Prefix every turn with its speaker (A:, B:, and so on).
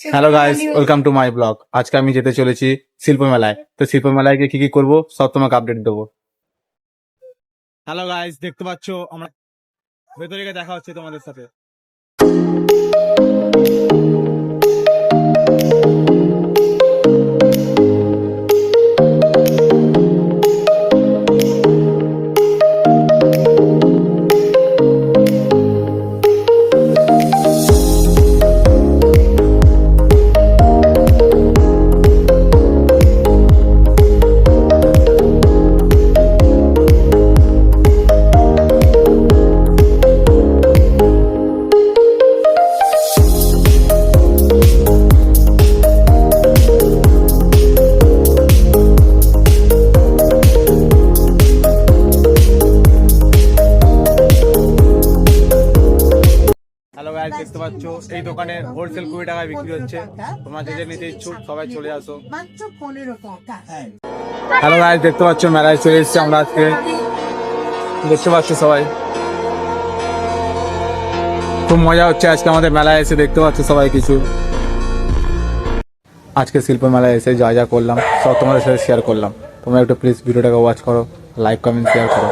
A: Hello guys welcome to my blog আজকে আমি যেতে চলেছি শিল্প মেলায় তো শিল্প মেলায় গিয়ে কি কি করব সব তোমাকে আপডেট দেবো। হ্যালো গাইস দেখতে পাচ্ছ? আমরা ভেতরে গিয়ে দেখা হচ্ছে তোমাদের সাথে। গাইস দেখতে পাচ্ছো, এই দোকানে হোলসেল কুড়ি টাকায় বিক্রি হচ্ছে। তোমরা যে নিতে ইচ্ছুক, সবাই চলে আসো। হ্যালো গাইস দেখতে পাচ্ছ, মেলায় চলে এসেছি আমরা আজকে। দেখতে পাচ্ছ সবাই। খুব মজা হচ্ছে আজকে আমাদের মেলায় এসে, দেখতে পাচ্ছ সবাই কিছু। আজকে শিল্প মেলায় এসে যা যা করলাম, সব তোমাদের সাথে শেয়ার করলাম। তোমরা একটু প্লিজ ভিডিওটাকে ওয়াচ করো লাইক কমেন্ট শেয়ার করো।